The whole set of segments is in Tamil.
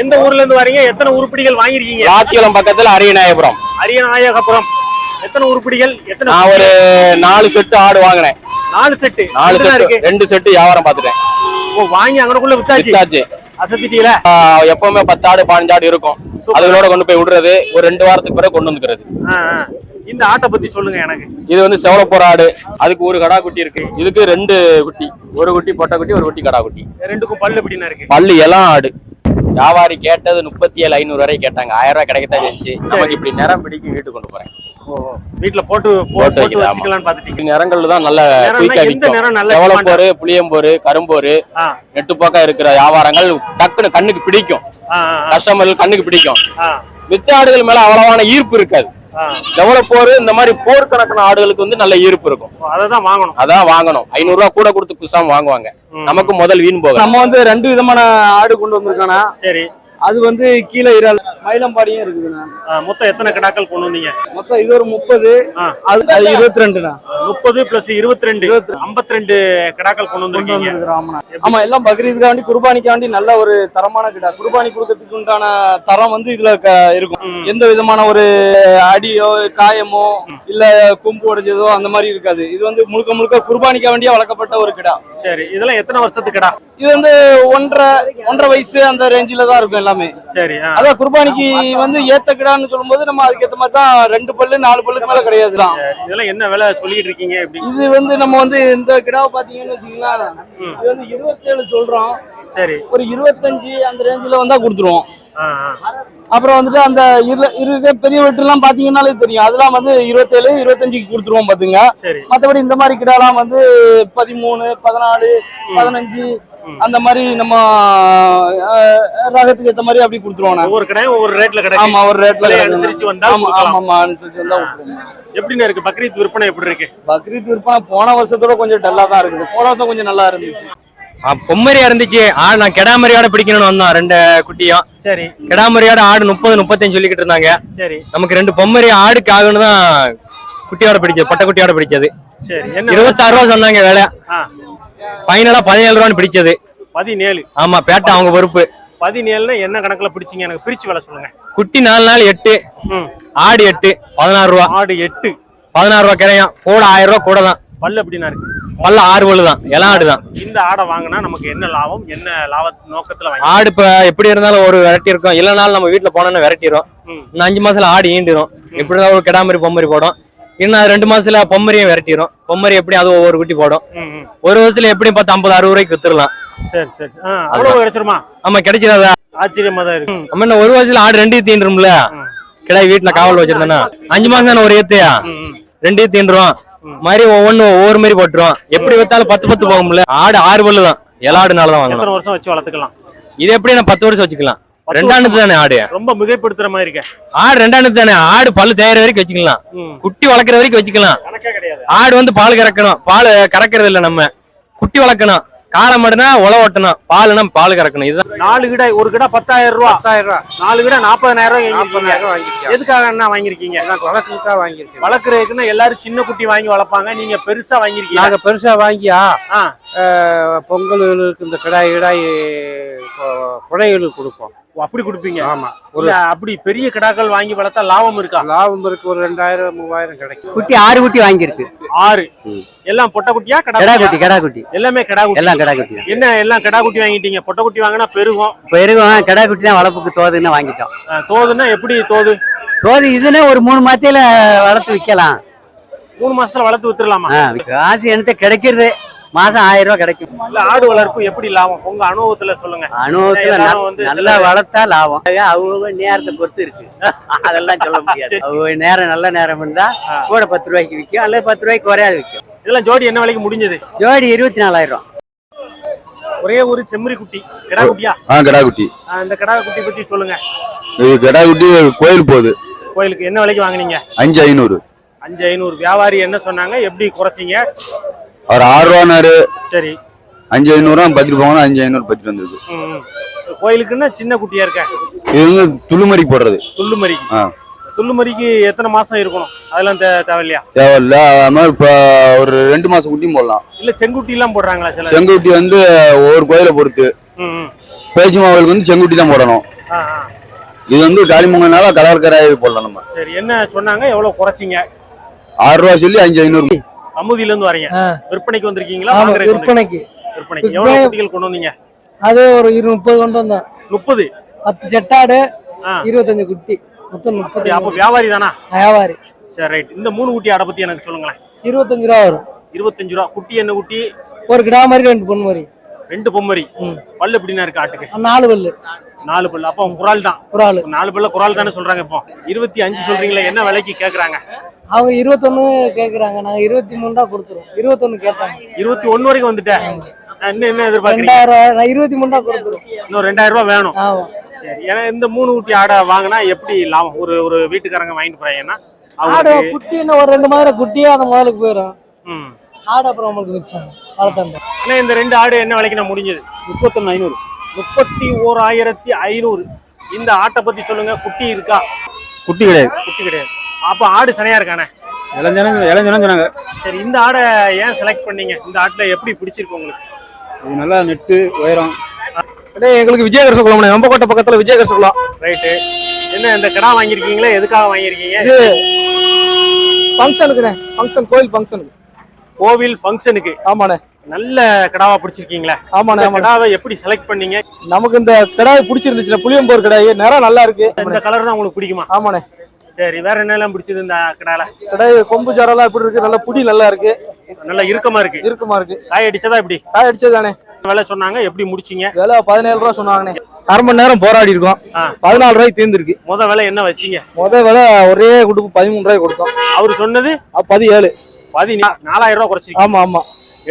எந்த ஊர்ல இருந்து வரீங்க? எத்தனை உருப்படிகள் வாங்கிருக்கீங்க லாக்கியலம் பக்கத்துல அரியநாயபுரம் அரியநாயகபுரம் எத்தனை உருப்படிகள்? எத்தனை நான் ஒரு நாலு செட்டு ஆடு வாங்கினேன். நாலு செட்டு. நாலு செட்டு. ரெண்டு செட்டு வியாபாரம் பார்த்துட்டேன். ஓ வாங்கி அங்கனக்குள்ள வித்தாச்சு? வித்தாச்சு. அசத்திட்டீல ஆஹ் எப்பவுமே பத்து ஆடு பதினஞ்சு ஆடு இருக்கும் அதுகளோட கொண்டு போய் விடுறது. ஒரு ரெண்டு வாரத்துக்கு பிறகு கொண்டு வந்துக்கிறது. இந்த ஆட்டை பத்தி சொல்லுங்க எனக்கு. இது வந்து செவலப்போற ஆடு. அதுக்கு ஒரு கடா குட்டி இருக்கு. இதுக்கு ரெண்டு குட்டி. ஒரு குட்டி பொட்டை குட்டி ஒரு குட்டி கடா குட்டி. ரெண்டுக்கும் பல்லு எப்படின்னா இருக்கு? பல்லு எல்லாம் ஆடு. வியாபாரி கேட்டது முப்பத்தி ஏழு ஐநூறு வரை கேட்டாங்க. ஆயிரம் ரூபாய் கிடைக்கத்தான் இருந்துச்சு. நமக்கு இப்படி நிறம் பிடிக்கும் வீட்டுக்கு கொண்டு போறேன். ஓ வீட்ல போட்டு போட்டு வைக்கலாம், நிறங்கள் தான் நல்ல குயிக்கா விற்கும். செவலப்போரு புளியம்போரு கரும்போரு ஆ. நெட்டுப்பக்கம் இருக்கிற வியாபாரங்கள் டக்குன்னு கண்ணுக்கு பிடிக்கும். கஸ்டமர்கள் கண்ணுக்கு பிடிக்கும். மித்த ஆடுகள் மேல அவ்வளவான ஈர்ப்பு இருக்காது. ஆ செவலப்போரு இந்த மாதிரி போர் கணக்கான ஆடுகளுக்கு வந்து நல்ல ஈர்ப்பு இருக்கும். அதை தான் வாங்கணும். அதான் வாங்கணும். ஐநூறு ரூபாய் கூட கொடுத்து குசாம வாங்குவாங்க. நமக்கு முதல் வீண் போகும் நம்ம வந்து ரெண்டு விதமான ஆடு கொண்டு வந்திருக்கானா? சரி. அது வந்து கீழே இறால் மயிலம்பாடியும் இருக்குதுண்ணா மொத்தம் எத்தனை கிடாக்கள் கொண்டு வந்தீங்க? மொத்தம் இது ஒரு முப்பது. அது அது இருபத்தி ரெண்டுண்ணா முப்பது பிளஸ் இருபத்தி ரெண்டு ஐம்பத்தி ரெண்டு கிடாக்கள் கொண்டு வந்திருக்கிறோம் ஆமாண்ணா. ஆமா எல்லாம் பக்ரீதுக்காண்டி குர்பானிக்காண்டி நல்ல ஒரு தரமான கிடா. குர்பானி கொடுக்கறதுக்கு உண்டான தரம் வந்து இதுல இருக்கும். எந்த விதமான ஒரு அடியோ காயமோ இல்ல கொம்பு உடைஞ்சதோ அந்த மாதிரி இருக்காது. இது வந்து முழுக்க முழுக்க குர்பானிக்கா வேண்டிய வளர்க்கப்பட்ட ஒரு கிடா. சரி இதெல்லாம் எத்தனை வருஷத்து கிடா? இது வந்து ஒன்றரை ஒன்றரை வயசு அந்த ரேஞ்சில தான் இருக்கும் எல்லாமே. சரி ஆ. அதான் குர்பானிக்கு வந்து ஏத்த கிடான்னு சொல்லும்போது நம்ம அதுக்கேத்த மாதிரி தான் ரெண்டு பல்லு நாலு பல்லுக்கு மேல கிடையாது தான் சரி, இதெல்லாம் என்ன விலை சொல்லிட்டு இருக்கீங்க இது வந்து நம்ம வந்து இந்த கிடாவை பாத்தீங்கன்னு வச்சுக்கலாம். இது வந்து இருபத்தேழு சொல்றோம். சரி. ஒரு இருபத்தஞ்சு அந்த ரேஞ்சில வந்தா கொடுத்துருவோம். அப்புறம் வந்துட்டு அந்த இரு இருக்க பெரிய வெட்டுலாம் பாத்தீங்கன்னாலே தெரியும். அதெல்லாம் வந்து இருபத்தேழு இருபத்தஞ்சுக்கு கொடுத்துருவோம் பாத்துங்க சரி. மத்தபடி இந்த மாதிரி கிடாலாம் வந்து பதிமூணு பதினாலு பதினஞ்சு அந்த மாதிரி நம்ம ரகத்துக்கு ஏத்த மாதிரி அப்படி கொடுத்துருவோம். ஒவ்வொரு கடையும் ஒவ்வொரு ரேட்ல கிடைக்கும். ஆமா ஒரு ரேட்ல. அனுசரிச்சு வந்தா ஆமா. ஆமா ஆமா அனுசரிச்சு வந்தா எப்படின்னு இருக்கு? பக்ரீத் விற்பனை எப்படி இருக்கு? பக்ரீத் விற்பனை போன வருஷத்தோட கொஞ்சம் டல்லா தான் இருக்குது. போன வருஷம் கொஞ்சம் நல்லா இருந்துச்சு. பொம்மரியா இருந்துச்சு. ஆடு நான் கெடாமரியோட பிடிக்கணும்னு வந்தோம் ரெண்டு குட்டியும். சரி. கெடாமரியோட ஆடு முப்பது முப்பத்தஞ்சு சொல்லிக்கிட்டு இருந்தாங்க. சரி. நமக்கு ரெண்டு பொம்மரி ஆடுக்கு ஆகுன்னு தான் குட்டியோட பிடிச்சது பட்டை குட்டியோட பிடிச்சது. இருபத்தாறு ரூபா சொன்னாங்க வேலை. ஃபைனலா பதினேழு ரூபான்னு பிடிச்சது. பதினேழு. ஆமா பேட்டை அவங்க பொறுப்பு. பதினேழுனா என்ன கணக்குல பிடிச்சீங்க? எனக்கு பிரிச்சு வேலை சொல்லுங்க. குட்டி நாலு நாள் எட்டு. ஆடு எட்டு பதினாறு ரூபா. ஆடு எட்டு. பதினாறு ரூபா கிரையும். கூட ஆயிரம் ரூபா கூட தான். பல்லு எப்படின்னா இருக்கு? பல்ல ஆறு பல்லு தான். இளம் ஆடு தான். இந்த ஆடை வாங்கினா நமக்கு என்ன லாபம்? என்ன லாப நோக்கத்துல ஆடு இப்ப எப்படி இருந்தாலும் ஒரு வெரைட்டி இருக்கும். இல்லைனாலும் நம்ம வீட்டுல போனோம்னா வெரைட்டிரும் ம். இன்னும் அஞ்சு மாசத்துல ஆடு ஈண்டிரும். எப்படி இருந்தாலும் ஒரு கிடாமரி பொம்மரி போடும். இன்னும் ரெண்டு மாசத்துல பொம்மரியும் விரட்டிடும் பொம்மரி எப்படி அது ஒவ்வொரு குட்டி போடும். ஒரு வருஷத்துல எப்படியும் பத்து ஐம்பது அறுபது ரூபாய்க்கு வித்துடலாம் சரி சரி. அவ்வளவு கிடைச்சிருமா? ஆமா கிடைச்சிடாதா ஆச்சரியமா தான் இருக்கு. நம்ம என்ன ஒரு வருஷத்துல ஆடு ரெண்டு தீண்டுரும்ல ம். கிடாய் வீட்டுல காவல் வச்சிருந்தேன்னா. அஞ்சு மாசம் தானே ஒரு ஏத்தையா. ரெண்டு தீண்டுரும் மாதிரி ஒவ்வொன்னு ஒவ்வொரு மாதிரி போட்டுரும். எப்படி வித்தாலும் பத்து பத்து போகும்ல? ஆடு ஆறு பல்லு தான் எல்லா ஆடுனால தான் வாங்கலாம் வருஷம் வச்சு வளர்த்துக்கலாம்? இது எப்படி நான் பத்து வருஷம் வச்சுக்கலாம்? ரெண்டாண்டு தானே ஆடு? ரொம்ப மிகைப்படுத்துற மாதிரி இருக்கே ஆடு ரெண்டாண்டு தானே ஆடு பல்லு தேயிற வரைக்கும் வச்சுக்கலாம். குட்டி வளர்க்குற வரைக்கும் வச்சுக்கலாம். ஆடு வந்து பால் கறக்கணும். பால் கறக்கிறது இல்ல நம்ம. குட்டி வளர்க்கணும். காளை மாடுனா உழ ஓட்டணும். பாலுனா பால் கறக்கணும். இதுதான். நாலு கிடா ஒரு கிடா பத்தாயிரம் ரூபா. பத்தாயிரம் ரூபா. நாலு கிடா நாற்பதாயிரம் ரூபாய் வாங்கிருக்கீங்க எதுக்காக என்ன வாங்கிருக்கீங்க வளர்க்கறதுக்காக வாங்கியிருக்கேன். வளர்க்குறதுக்குன்னா எல்லாரும் சின்ன குட்டி வாங்கி வளர்ப்பாங்க. நீங்க பெருசா வாங்கிருக்கீங்க நாங்க பெருசா வாங்கியா? பொங்கலுக்கு இந்த கிடாய் கிடாய் குடைகளுக்கு கொடுப்போம். அப்படி கொடுப்பீங்க? ஆமா. ஒரு அப்படி பெரிய கிடாக்கள் வாங்கி வளர்த்தா லாபம் இருக்கா? லாபம் இருக்கு ஒரு ரெண்டாயிரம் மூவாயிரம் கிடைக்கும். குட்டி ஆறு குட்டி வாங்கியிருக்கு. ஆறு. எல்லாம் பொட்டை குட்டியா கடா? குட்டி கடா குட்டி. எல்லாமே கடா குட்டி. எல்லாம் கடா குட்டி. என்ன எல்லாம் கடா குட்டி வாங்கிட்டீங்க? பொட்டை குட்டி வாங்கினா பெருகும். இப்போ இருக்கும் கடா குட்டி தான் வளர்ப்புக்கு தோதுன்னு வாங்கிட்டோம். தோதுன்னா எப்படி தோது? தோது இதுன்னா ஒரு மூணு மாத்தியில வளர்த்து விற்கலாம் மூணு மாசத்துல வளர்த்து வித்துடலாமா காசு எனக்கு கிடைக்கிறது? மாசம் ஆயிரம் ரூபாய் கிடைக்கும். இல்ல ஆடு வளர்ப்பு எப்படி லாபம்? உங்க அனுபவத்துல சொல்லுங்க. அனுபவத்துல நல்லா வளர்த்தா லாபம். அவங்க நேரத்தை பொறுத்து இருக்கு. அதெல்லாம் சொல்ல முடியாது. அவங்க நேரம் நல்ல நேரம் இருந்தா கூட பத்து ரூபாய்க்கு விற்கும் அல்லது பத்து ரூபாய்க்கு குறையாது விற்கும் இதெல்லாம் ஜோடி என்ன விலைக்கு முடிஞ்சது? ஜோடி இருபத்தி நாலாயிரம் ஒரே ஒரு செம்மறி குட்டி. கடா குட்டியா ஆ கடாக்குட்டி ஆ, இந்த கடா குட்டி பத்தி சொல்லுங்க. இது கடாக்குட்டி கோயில் போகுது. கோயிலுக்கு என்ன விலைக்கு வாங்குனீங்க? அஞ்சு ஐநூறு. அஞ்சு ஐநூறு. வியாபாரி என்ன சொன்னாங்க? எப்படி குறைச்சிங்க? அவர் ஆறு ரூபானாரு சரி. அஞ்சு ஐநூறுவா பத்திட்டு போங்கன்னா அஞ்சு ஐநூறு பத்திட்டு ம். கோயிலுக்குன்னா சின்ன குட்டியா இருக்க? இது வந்து துளுமறி போடுறது. துள்ளுமரிக்கு ஆ. துள்ளுமரிக்கு எத்தனை மாசம் இருக்கணும்? அதெல்லாம் தேவையில்லையா? தேவையில்ல. அது மாதிரி இப்போ ஒரு ரெண்டு மாசம் குட்டியும் போடலாம். இல்ல செங்குட்டி எல்லாம் போடுறாங்களா சில செங்குட்டி வந்து ஒவ்வொரு கோயிலை பொறுத்து. பேச்சு மாவளுக்கு வந்து செங்குட்டி தான் போடணும். இது வந்து காலிமங்கனால கலர் கராய் போடலாம் நம்ம. சரி என்ன சொன்னாங்க? எவ்வளவு குறைச்சிங்க? ஆறு ரூபா சொல்லி அஞ்சு ஐநூறு. அமுதியில இருந்து வரீங்க. விற்பனைக்கு வந்திருக்கீங்களா? விற்பனைக்கு. விற்பனைக்கு. எவ்வளவு குட்டிகள் கொண்டு வந்தீங்க? அது ஒரு இரு முப்பது கொண்டு வந்தோம் முப்பது? பத்து செட்டாடு. இருபத்தஞ்சு குட்டி. மொத்தம் முப்பது அப்ப வியாபாரி தானா? வியாபாரி. சரி ரைட். இந்த மூணு குட்டி ஆடை பத்தி எனக்கு சொல்லுங்களேன். இருபத்தஞ்சு ரூபா வரும். இருபத்தஞ்சு ரூபா. குட்டி என்ன குட்டி? ஒரு கிடா மாதிரி ரெண்டு பொண்ணு மாதிரி. ரெண்டு பொம்மரி. பல்லு எப்படின்னா இருக்கு ஆட்டுக்கு? நாலு பல்லு. நாலு பல்லு. அப்போ குரால் தான். குறாலு. நாலு பல்ல குரால் தானே சொல்றாங்க இப்போ. இருபத்தி அஞ்சு சொல்றீங்களா என்ன விலைக்கு கேக்குறாங்க? அவங்க இருபத்தொன்னு கேக்குறாங்க. நாங்க இருபத்தி மூணு தான் கொடுத்துருவோம். இருபத்தொன்னு கேட்டாங்க இருபத்தி ஒண்ணு வரைக்கும் வந்துட்டேன். என்ன எதிர்பார்க்கறீங்க? ரெண்டாயிரம் ரூபாய் நான் இருபத்தி மூணு தான் கொடுத்துருவோம். இன்னும் ரெண்டாயிரம் ரூபாய் வேணும். ஆமா. சரி. ஏன்னா இந்த மூணு குட்டி ஆடை வாங்கினா எப்படி லாபம்? ஒரு ஒரு வீட்டுக்காரங்க வாங்கிட்டு போறாங்கன்னா ஆடு குட்டி என்ன ஒரு ரெண்டு மாதிரி குட்டியே அந்த முதலுக்கு போயிடும். ஆடு அப்புறம் மிச்சம். வளர்த்தாண்டு அண்ணா இந்த ரெண்டு ஆடு என்ன விலைக்கு நான் முடிஞ்சது? முப்பத்தொன்னு ஐநூறு. முப்பத்தி ஓராயிரத்தி ஐநூறு. இந்த ஆட்டை பத்தி சொல்லுங்க. குட்டி இருக்கா? குட்டி கிடையாது. குட்டி கிடையாது. அப்ப ஆடு சனையா இருக்கானே? இளைஞனம் இளைஞனம் சொன்னாங்க. சரி இந்த ஆடை ஏன் செலக்ட் பண்ணீங்க? இந்த ஆட்டுல எப்படி பிடிச்சிருக்கு உங்களுக்கு? இது நல்லா நெட்டு உயரம். எங்களுக்கு விஜயகரச குளம் நம்பக்கோட்டை பக்கத்துல விஜயகரச குளம் ரைட்டு என்ன இந்த கிடா வாங்கியிருக்கீங்களா? எதுக்காக வாங்கியிருக்கீங்க? ஃபங்க்ஷனுக்குண்ணே. ஃபங்க்ஷன் கோயில் ஃபங்க்ஷனுக்கு. கோவில் ஃபங்க்ஷனுக்கு. ஆமாண்ணே. நல்ல கிடாவா பிடிச்சிருக்கீங்களா. ஆமாண்ணே கிடாவை எப்படி செலக்ட் பண்ணீங்க? நமக்கு இந்த கிடாய் பிடிச்சிருந்துச்சுண்ணே. புளியம்போர் கிடாய். நிறம் நல்லா இருக்கு. இந்த கலர் தான் உங்களுக்கு பிடிக்குமா? ஆமாண்ணே. சரி வேற என்னெல்லாம் பிடிச்சது இந்த கிடால? கிடாய் கொம்பு சாரெல்லாம் எப்படி இருக்கு? நல்ல புடி நல்லா இருக்கு. நல்லா இறுக்கமா இருக்கு. இறுக்கமா இருக்கு. காய் அடிச்சதா இப்படி காய் அடிச்சதானே விலை சொன்னாங்க எப்படி முடிச்சீங்க? விலை பதினேழு ரூபா சொன்னாங்கண்ணே. அரை மணி நேரம் போராடி இருக்கோம். பதினாலு ரூபாய்க்கு தீர்ந்துருக்கு. முத விலை என்ன வச்சீங்க? முத விலை ஒரே குடுப்பு பதிமூணு ரூபாய் கொடுத்தோம். அவரு சொன்னது? பதினேழு. பதி நாலாயிரம் ரூபாய் குறைச்சிருக்கீங்க. ஆமா ஆமா.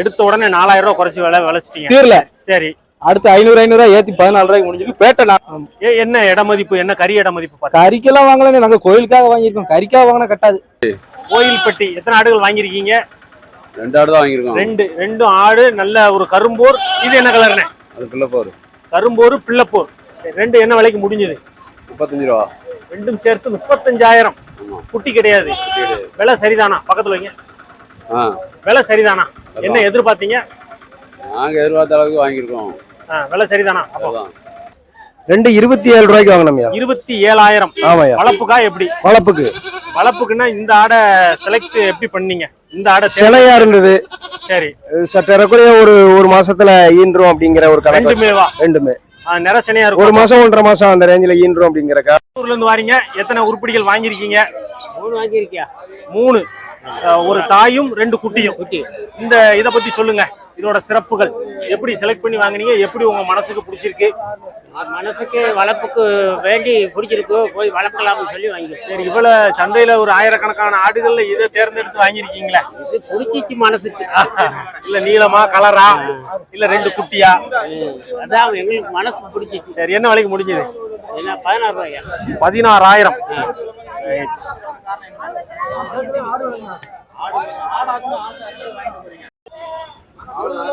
எடுத்த உடனே நாலாயிரம் ரூபாய் குறைச்சி விலை விளைச்சிட்டீங்க. தீரல. சரி. அடுத்து ஐநூறு ஐநூறு ரூபாய் ஏத்தி பதினாலு ரூபாய்க்கு முடிஞ்சிருக்கு. பேட்டை என்ன இட மதிப்பு என்ன கறி இட மதிப்பு கறிக்கெல்லாம் வாங்கலண்ணே நாங்க கோயிலுக்காக வாங்கியிருக்கோம். கறிக்காக வாங்கினா கட்டாது. கோயில்பட்டி எத்தனை ஆடுகள் வாங்கியிருக்கீங்க? ரெண்டு ஆடு தான் வாங்கியிருக்கோம். ரெண்டு ரெண்டும் ஆடு நல்ல ஒரு கரும்போர். இது என்ன கலர்னே அது பிள்ளை போரு கரும்போர் பிள்ளைப்போர். ரெண்டு என்ன விலைக்கு முடிஞ்சது? முப்பத்தஞ்சு ரூபா. ரெண்டும் சேர்த்து முப்பத்தஞ்சாயிரம். குட்டி கிடையாது. விலை சரிதானா? பக்கத்துல வைங்க. ஆ. விலை சரிதானா? என்ன எதிர்பார்த்தீங்க? நாங்க எதிர்பார்த்த அளவுக்கு வாங்கியிருக்கோம். விலை சரிதானா? ரெண்டு இருபத்தி ஏழு ரூபாய்க்கு வாங்கினோம்யா. இருபத்தி ஏழாயிரம் ஆமாய்யா. வளப்புக்கா எப்படி? வளப்புக்கு வளப்புக்குன்னா இந்த ஆடை செலக்ட் எப்படி பண்ணீங்க? இந்த ஆடை சிலையா இருந்தது. சரி. சற்றக்குறைய ஒரு ஒரு மாசத்துல ஈன்றும் அப்படிங்கிற ஒரு கணக்கு. வச்சு- ரெண்டுமேவா? ரெண்டுமே. ஆ, நிறச்சனையா ஒரு இருக்கும். மாசம் ஒன்றரை மாசம் அந்த ரேஞ்சில ஈன்றும் அப்படிங்கிற கா- ஊர்ல இருந்து வாரீங்க. எத்தனை உருப்படிகள் வாங்கியிருக்கீங்க? மூணு வாங்கியிருக்கியா? மூணு. ஒரு தாயும் ரெண்டு குட்டியும். இந்த இத பத்தி சொல்லுங்க. இதோட சிறப்புகள் எப்படி செலக்ட் பண்ணி வாங்குனீங்க? எப்படி உங்க மனசுக்கு பிடிச்சிருக்கு? மனசுக்கு வளர்ப்புக்கு வேண்டி பிடிச்சிருக்கு. போய் வளர்க்கலாம்னு சொல்லி வாங்கி சரி இவ்வளவு சந்தையில ஒரு ஆயிரக்கணக்கான ஆடுகள்ல இதை தேர்ந்தெடுத்து வாங்கியிருக்கீங்களா? இது பிடிச்சிச்சு மனசுக்கு. இல்ல நீளமா கலரா இல்ல ரெண்டு குட்டியா? அதான் எங்களுக்கு மனசுக்கு பிடிச்சிச்சு சரி என்ன விலைக்கு முடிஞ்சது? பதினாறு ரூபாயா பதினாறாயிரம்.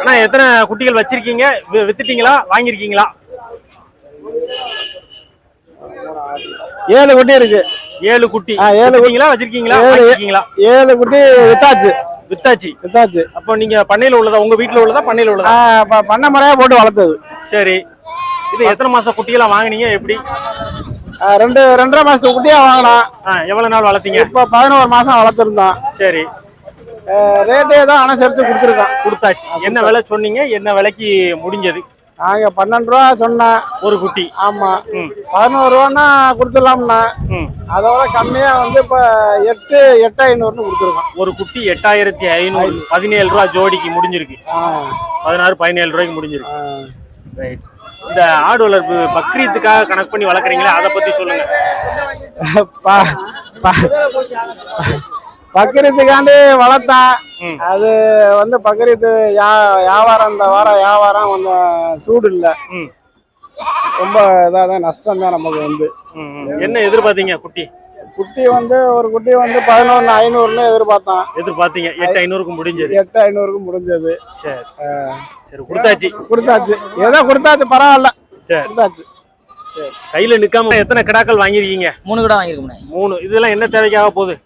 அண்ணா எத்தனை குட்டிகள் வச்சிருக்கீங்க? வித்துட்டீங்களா? வாங்கியிருக்கீங்களா? ஏழு குட்டி இருக்கு. ஏழு குட்டி. ஏழு குட்டி. வித்துட்டீங்களா வச்சிருக்கீங்களா? ஏழு. வாங்கியிருக்கீங்களா ஏழு குட்டி வித்தாச்சு. வித்தாச்சு. வித்தாச்சு. அப்போ நீங்க பண்ணையில உள்ளதா? உங்க வீட்டுல உள்ளதா? பண்ணையில உள்ளதா? பண்ணை முறையா போட்டு வளர்த்தது. சரி. இது எத்தனை மாச குட்டிகளா வாங்குனீங்க? எப்படி? ரெண்டு ரெண்டரை மாசத்துக்கு குட்டியா வாங்கினோம். ஆ, எவ்வளவு நாள் வளர்த்தீங்க? இப்ப பதினோரு மாசம் வளர்த்துருந்தோம். சரி. ரேட்டே தான் அனுசரிச்சு கொடுத்துருக்கோம். கொடுத்தாச்சு. என்ன விலை சொன்னீங்க? என்ன விலைக்கு முடிஞ்சது? நாங்க பன்னெண்டு ரூபா சொன்னேன். ஒரு குட்டி. ஆமா. பதினோரு ரூபான்னா கொடுத்துடலாம்னா. அதோட கம்மியா வந்து இப்ப எட்டு எட்டு ஐநூறுன்னு கொடுத்துருக்கோம். ஒரு குட்டி எட்டாயிரத்தி ஐநூறு பதினேழு ரூபா ஜோடிக்கு முடிஞ்சிருக்கு. பதினாறு பதினேழு ரூபாய்க்கு முடிஞ்சிருக்கு. ரைட் இந்த ஆடு வளர்ப்பு பக்ரீத்துக்காக கணக்கு பண்ணி வளர்க்குறீங்களா? அதை பத்தி சொல்லுங்க. ப- ப- பக்ரீத்துக்காண்டி வளர்த்தான். அது வந்து பக்ரீத்து யா- வியாபாரம் இந்த வாரம் வியாபாரம் கொஞ்சம் சூடு இல்ல. ரொம்ப இதாக தான் நஷ்டம் தான் நமக்கு வந்து. என்ன எதிர்பார்த்தீங்க குட்டி? குட்டி வந்து ஒரு குட்டி வந்து பதினொன்று ஐநூறுன்னு எதிர்பார்த்தான். எதிர்பார்த்தீங்க எட்டு ஐநூறுக்கு முடிஞ்சது. எட்டு ஐநூறுக்கு முடிஞ்சது. சரி. சரி கொடுத்தாச்சு. கொடுத்தாச்சு. ஏதோ கொடுத்தாச்சு பரவாயில்ல. சரி. கொடுத்தாச்சு. கையில நிக்காம எத்தனை கிடாக்கள் வாங்கியிருக்கீங்க? மூணு கூட வாங்கியிருக்கோம் மூணு. இதெல்லாம் என்ன தேவைக்காக போகுது?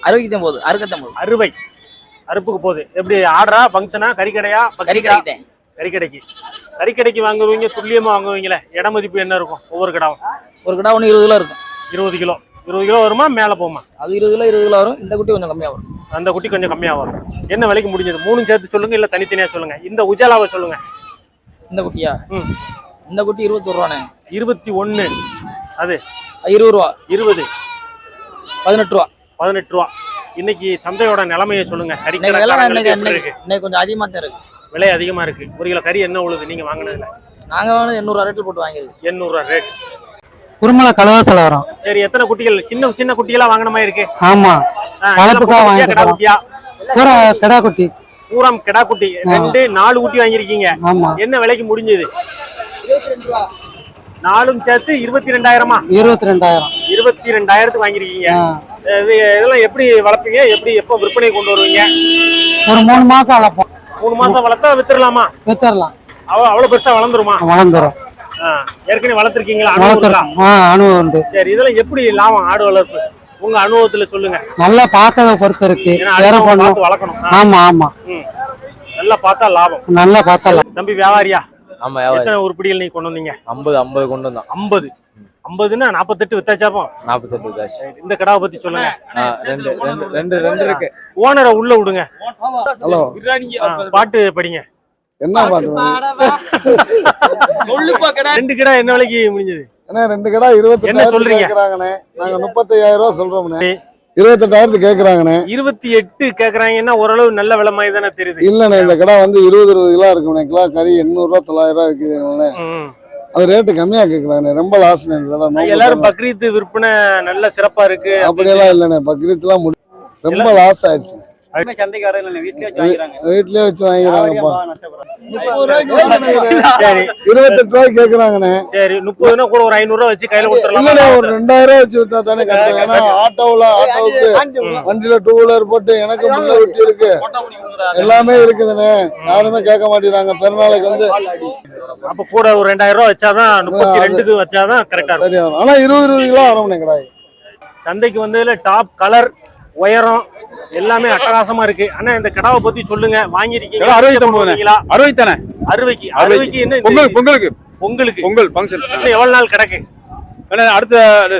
அறுபத்தி போகுது அறுபத்தம் போகுது அறுவை அறுப்புக்கு போகுது. எப்படி ஆர்டரா ஃபங்க்ஷனா கறிக்கடையா கறி கிடைக்குதேன் கறிக்கடைக்கு. கறிக்கடைக்கு வாங்குவீங்க துல்லியமா வாங்குவீங்களே. இட மதிப்பு என்ன இருக்கும்? ஒவ்வொரு கிடாவும். ஒரு கடை ஒன்று இருபது கிலோ இருக்கும். இருபது கிலோ. இருபது கிலோ வருமா மேல போகுமா? அது இருபது கிலோ இருபது கிலோ வரும். இந்த குட்டி கொஞ்சம் கம்மியாக வரும். அந்த குட்டி கொஞ்சம் கம்மியா வரும். என்ன விலைக்கு முடிஞ்சது? மூணும் சேர்த்து சொல்லுங்க இல்ல தனித்தனியா சொல்லுங்க. இந்த உஜாலாவை சொல்லுங்க. இந்த குட்டியா? ம். இந்த குட்டி இருபத்தொரு ரூபாண்ணே. இருபத்தி அது? அது இருபது ரூபா. இருபது. பதினெட்டு ரூபா. பதினெட்டு ரூபா. இன்னைக்கு சந்தையோட நிலைமையை சொல்லுங்க. வெள்ளம் இன்னைக்கு கொஞ்சம் அதிகமாக தான் இருக்கு. விலை அதிகமா இருக்கு. ஒரு கிலோ கறி என்ன உழுது? நீங்க வாங்கினதுல? நாங்கள் வாங்கினது எண்ணூறுவா ரேட்டில் போட்டு வாங்கியிருக்கு. எண்ணூறு ரூபா ரேட் குருமலை கலவாசல வரும் சரி எத்தனை குட்டிகள்? சின்ன சின்ன குட்டிகளா வாங்கின மாதிரி இருக்கு? ஆமா. வளர்ப்புக்காக இதெல்லாம் வாங்கிட்டு கிடா போறோம். குட்டியா? பூரா கிடா குட்டி. பூராம் கிடா குட்டி. ரெண்டு நாலு குட்டி வாங்கியிருக்கீங்க. ஆமா. என்ன விலைக்கு முடிஞ்சது? நாலும் சேர்த்து இருபத்தி ரெண்டாயிரமா இருபத்தி ரெண்டாயிரம் இருபத்தி ரெண்டாயிரத்துக்கு வாங்கியிருக்கீங்க இது இதெல்லாம் எப்படி வளர்ப்பீங்க? எப்படி எப்போ விற்பனை கொண்டு வருவீங்க? ஒரு மூணு மாசம் வளர்ப்போம். மூணு மாசம் வளர்த்தா வித்துடலாமா வித்தரலாம். அவ அவ்வளவு பெருசா வளர்ந்துருமா? வளர்ந்துரும். ஏற்கனவே வளர்த்துருக்கீங்களா? வளர்த்துறோம் அனுபவம் உண்டு. சரி இதெல்லாம் எப்படி லாபம் ஆடு வளர்ப்பு? உங்க அனுபவத்துல சொல்லுங்க. நல்லா பார்க்கறத பொறுத்து இருக்கு. பார்த்து வளர்க்கணும். ஆமா ஆமா. நல்லா பார்த்தா லாபம். நல்லா பார்த்தலாம் தம்பி வியாபாரியா? ஆமா எத்தனை உருப்படிகள் நீங்க கொண்டு வந்தீங்க? ஐம்பது ஐம்பது கொண்டு வந்தோம். ஐம்பது. ஐம்பதுன்னா நாற்பத்தெட்டு வித்தாச்சாப்போம் நாற்பத்தெட்டு காசு இந்த கடாவை பத்தி சொல்லுங்க. ரெண்டு ரெண்டு ரெண்டு ரெண்டு இருக்கு. ஓனரை உள்ள விடுங்க. ஹலோ. ஆ, பாட்டு படிங்க. என்ன பாட்டு ரெண்டு கிடா என்ன விலைக்கு முடிஞ்சது? ஏன்னா ரெண்டு கடை இருபத்தி என்ன சொல்றீங்க? நாங்க முப்பத்தையாயிரம் ரூபா சொல்றோம்ண்ணே. சரி. இருபத்தெட்டாயிரத்து கேக்குறாங்கண்ணே. இருபத்தி எட்டு கேக்குறாங்கன்னா ஓரளவு நல்ல விலை மாதிரி தானே தெரியுது. இல்லண்ணே இந்த கடை வந்து இருபது இருபது கிலோ இருக்குண்ணே கிலோ கறி எண்ணூறு ரூபா தொள்ளாயிரம் ரூபா விற்குதுண்ணே ம். அது ரேட்டு கம்மியா கேக்குறாங்கண்ணே. ரொம்ப நோம்பு எல்லாரும் பக்ரீத் விற்பனை நல்ல சிறப்பா இருக்கு. அப்படியெல்லாம் இல்லைண்ணே பக்ரீத்லாம் முடி ரொம்ப லாஸ் ஆயிடுச்சு வீட்லயே வச்சு வாங்கிக்கிறாங்கப்பா சரி. இருபத்தெட்டு ரூபாய்க்கு கேக்குறாங்கண்ணே. சரி முப்பதுனா கூட ஒரு ஐநூறு ரூபா வச்சு கையில கொடுத்துடலாம்? ஒரு ரெண்டாயிரம் ரூபாய் வச்சு வித்தா தானே ஏன்னா ஆட்டோவில் ஆட்டோவுக்கு வண்டியில டூ வீலர் போட்டு எனக்கு முன்ன விட்டு இருக்கு. எல்லாமே இருக்குதுண்ணே. யாருமே கேட்க மாட்டேங்கிறாங்க. பெருநாளைக்கு வந்து அப்ப கூட ஒரு ரெண்டாயிரம் ரூபா வச்சாதான் முப்பத்தி ரெண்டுக்கு வச்சாதான் கரெக்டா வரும் ஆனா இருபது இருபது கிலோ கடாய் சந்தைக்கு வந்ததுல டாப் கலர் உயரம் எல்லாமே அட்டகாசமா இருக்கு. அண்ணா இந்த கடாவை பத்தி சொல்லுங்க. வாங்கிருக்கீங்க அறுபத்தி ஒன்பதுண்ணே. வாங்கிருக்கீங்களா? அறுபது தானே? அறுவைக்கு அறுவைக்கு என்ன பொங்கல் பொங்கலுக்கு. பொங்கலுக்கு. பொங்கல் ஃபங்க்ஷன் எவ்வளவு நாள் கிடக்கு? அடுத்த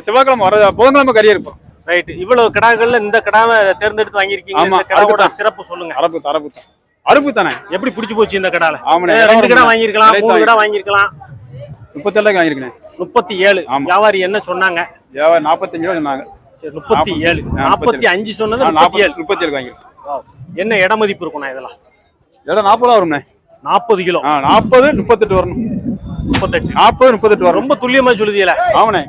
செவ்வாய்க்கிழமை வர புதன்கிழமை கறி இருப்போம் ரைட் இவ்வளவு கிடாக்கள்ல இந்த கிடாவை தேர்ந்தெடுத்து வாங்கிருக்கீங்க ஆமா, கிடாவோட. சிறப்பு சொல்லுங்க. அரப்பு அரப்பு அறுப்பு தானே? எப்படி பிடிச்சு போச்சு இந்த கிடால? ஏ, ரெண்டு கிடா வாங்கிருக்கலாம் மூணு கிடா வாங்கிருக்கலாம் முப்பத்தேழு வாங்கியிருக்கேன் முப்பத்தி ஏழு. ஆமா. வியாபாரி என்ன சொன்னாங்க? வியாபாரம் நாற்பத்தஞ்சு ரூபா சொன்னாங்க. சரி, முப்பத்தி ஏழு. நாற்பத்தி அஞ்சு சொன்னது நாற்பத்தி ஏழு. முப்பத்தி ஏழு என்ன இட மதிப்பு இருக்கும்ண்ணா இதெல்லாம்? இடம் நாற்பது வரும்ண்ணே. நாற்பது கிலோ. நாற்பது முப்பத்தெட்டு வரணும். முப்பத்தெட்டு. நாற்பது முப்பத்தெட்டு வரும் ரொம்ப துல்லியமா சொல்லுதீல ஆமாண்ணே.